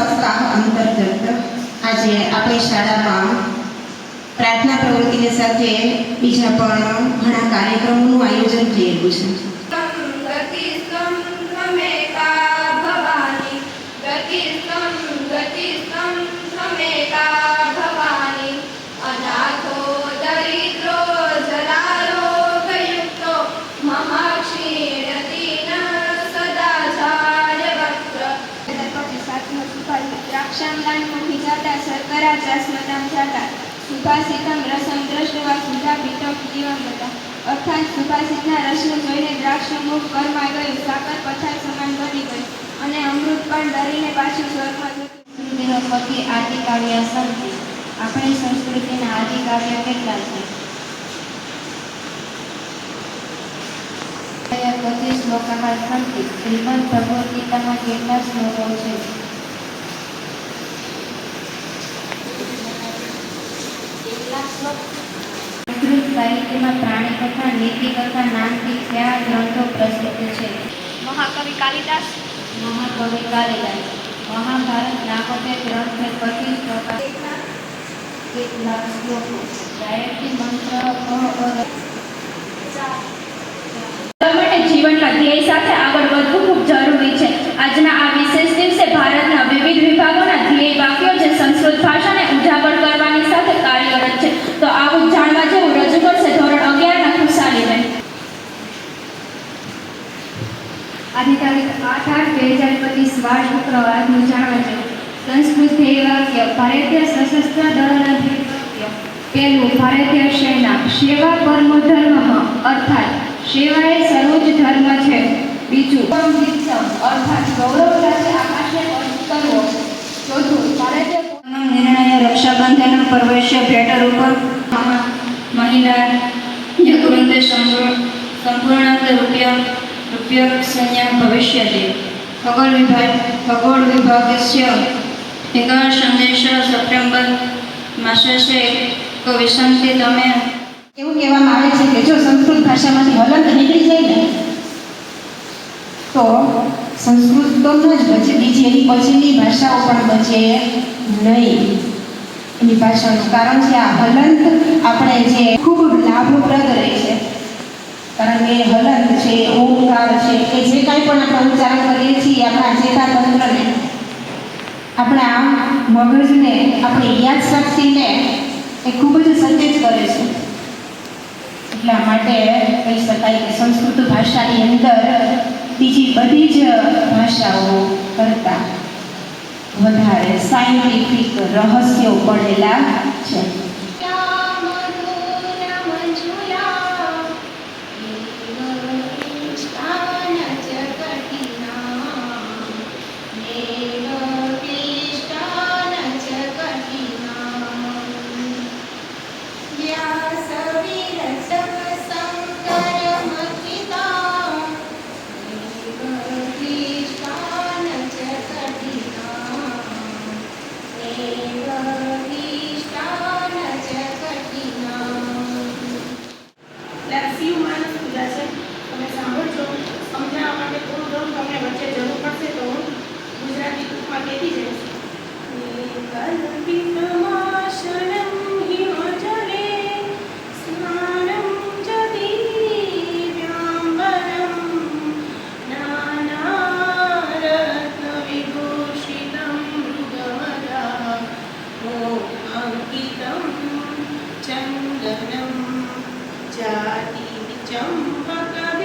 સપ્તાહ અંતર્ગત આજે આપણી શાળામાં પ્રાર્થના પ્રવૃત્તિની સાથે બીજા પણ ઘણા કાર્યક્રમોનું આયોજન થયેલું છે. શર્કરા થતા. સુભાષિતમ રસમ દ્રષ્ટવા સુધા પીઠમ જીવમ હતા અર્થાત સુભાષિતના રસને જોઈને દ્રાક્ષનું મુખ ગયું, સાકર પથાર સમાન બની ગયું અને અમૃત પણ ડરીને પાછું સ્વર્ગમાં જતું. પતિ આદિકાવ્ય સંતિ. આપણી સંસ્કૃતિના આદિકાવ્ય કેટલા છે? પચીસ શ્લોકાહ સંતિ. શ્રીમદ ભગવદ્ ગીતામાં કેટલા શ્લોકો છે? સંસ્કૃત સાહિત્યમાં પ્રાણી કથા નીતિ કથા નામથી કયા ગ્રંથો પ્રસિદ્ધ છે. મહાકવિ કાલિદાસ. મહાકવિ કાલિદાસ. મહાભારત નામોતે ગ્રંથ છે પચીસ શ્લોકા કેટલાક શ્લોકો. ગાયત્રી મંત્ર કહો ઓર ધ્યેય સાથે આગળ વધવું ખૂબ જરૂરી છે આજના આ વિશેષ દિવસે ભારતના વિવિધ વિભાગોના ધ્યેય વાક્યો જે સંસ્કૃત ભાષાને ઉજાગર કરવાની સાથે કાર્યરત છે તો આવું જાણવા જેવું રજૂ કરશે ધોરણ અગિયારના ખુશાલીબેન આજે તારીખ આઠ આઠ બે હજાર પચીસ વાર શુક્રવારનું જાણવા છે સંસ્કૃત ધ્યેય વાક્ય ભારતીય સશસ્ત્ર દળના નથી પહેલું ભારતીય સેના. સેવા પરમો ધર્મ અર્થાત સેવા એ સર્વોચ્ચ ધર્મ છે. બીજું અર્થાત ગૌરવ સાથે આકાશે કરવો. ચોથું, ભારતીય નિર્ણય રક્ષાબંધન પર્વશ્ય ભેટરૂપ મહિલા યકૃંતે સંપૂર્ણાંક રૂપ્ય રૂપ્ય સંજ્ઞા ભવિષ્યતિ ખગોળ વિભાગ, ખગોળ વિભાગસ્ય એક સંદેશ સપ્ટેમ્બર માસસ્ય એક વિસંતિ તમે? એવું કહેવામાં આવે છે કે જો સંસ્કૃત ભાષામાંથી હલંત નીકળી જાય ને, તો સંસ્કૃત તો ન જ બચે, બીજી એની પછીની ભાષાઓ પણ બચે નહીં. એની ભાષાનું કારણ છે આ હલંત આપણે જે ખૂબ લાભપ્રદ રહે છે. કારણ કે હલંત છે, ઓમકાર છે, કે જે કાંઈ પણ આપણે ઉચ્ચારણ કરીએ છીએ, આપણા ચેતાતંત્રને, આપણા મગજને, આપણી યાદશક્તિને એ ખૂબ જ સચેત કરે છે. એટલા માટે કહી શકાય કે સંસ્કૃત ભાષાની અંદર બીજી બધી જ ભાષાઓ કરતાં વધારે સાયન્ટિફિક રહસ્યો પડેલા છે. શિવ માનસ પૂજા છે તમે સાંભળજો. સમજાવવા માટે થોડું ઘણું તમને વચ્ચે જરૂર પડશે તો હું ગુજરાતી ટૂંકમાં કહેતી જઈશ. જાતિ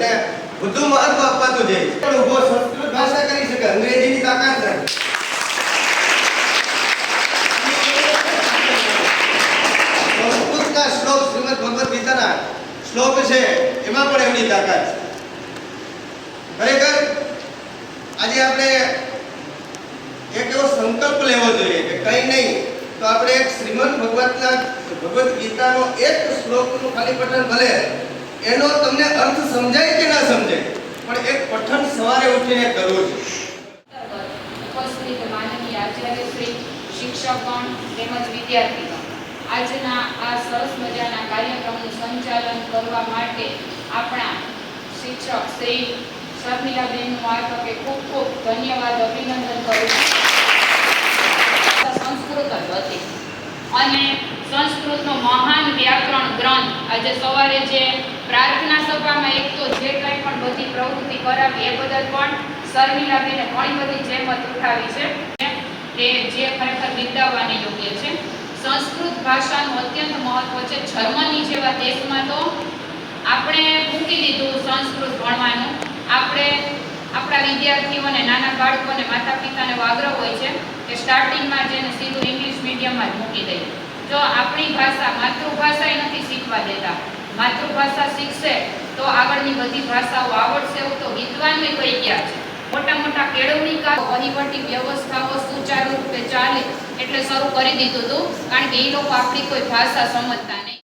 છે અને વધુ મહત્વ આપવાતું છે ઊભો સંસ્કૃત ભાષા કરી શકે, અંગ્રેજીની તાકાત નથી સંસ્કૃતના શ્લોક શ્રીમદ ભગવદ ગીતાના શ્લોક છે, એમાં પણ એમની તાકાત છે. ખરેખર, આજે આપણે એક એવો સંકલ્પ લેવો જોઈએ કે કંઈ નહીં, તો આપણે એક શ્રીમદ ભગવતના ભગવદ્ ગીતાનો એક શ્લોકનું ખાલી પઠન ભલે એનો તમને અર્થ સમજાય કે ના સમજાય? પણ એક પઠન સવારે ઉઠીને કરવું છે. માનનીય આચાર્યશ્રી શિક્ષકગણ તેમજ વિદ્યાર્થીગણ, આજના આ સરસ મજાના કાર્યક્રમનું સંચાલન કરવા માટે આપણા શિક્ષક શ્રી શર્મિલાબેનનું આ તકે ખૂબ ખૂબ ધન્યવાદ, અભિનંદન કરું સંસ્કૃત જ હતી. અને સંસ્કૃતનો મહાન વ્યાકરણ ગ્રંથ આજે સવારે જે પ્રાર્થના સભામાં એક તો જે કંઈ પણ બધી પ્રવૃત્તિ કરાવી, એ બદલ પણ શર્મિલાબેને ઘણી બધી જહેમત ઉઠાવી છે કે જે ખરેખર બિરદાવવાને યોગ્ય છે. સંસ્કૃત ભાષાનું અત્યંત મહત્વ છે. જર્મની જેવા દેશમાં તો આપણે મૂકી દીધું સંસ્કૃત ભણવાનું. આપણે આપણા વિદ્યાર્થીઓને નાના બાળકોને માતા પિતાને એવો આગ્રહ હોય છે કે સ્ટાર્ટિંગમાં જેને સીધું ઇંગ્લિશ મીડિયમમાં જ મૂકી દઈએ. જો આપણી ભાષા માતૃભાષા નથી શીખવા દેતા માતૃભાષા શીખશે, તો આગળની બધી ભાષાઓ આવડશે એવું તો વિદ્વાનને કહી ગયા છે. મોટા મોટા કેળવણીકાર વહીવટી વ્યવસ્થાઓ સુચારુ રૂપે ચાલે, એટલે શરૂ કરી દીધું હતું કારણ કે એ લોકો આપણી કોઈ ભાષા સમજતા નહીં.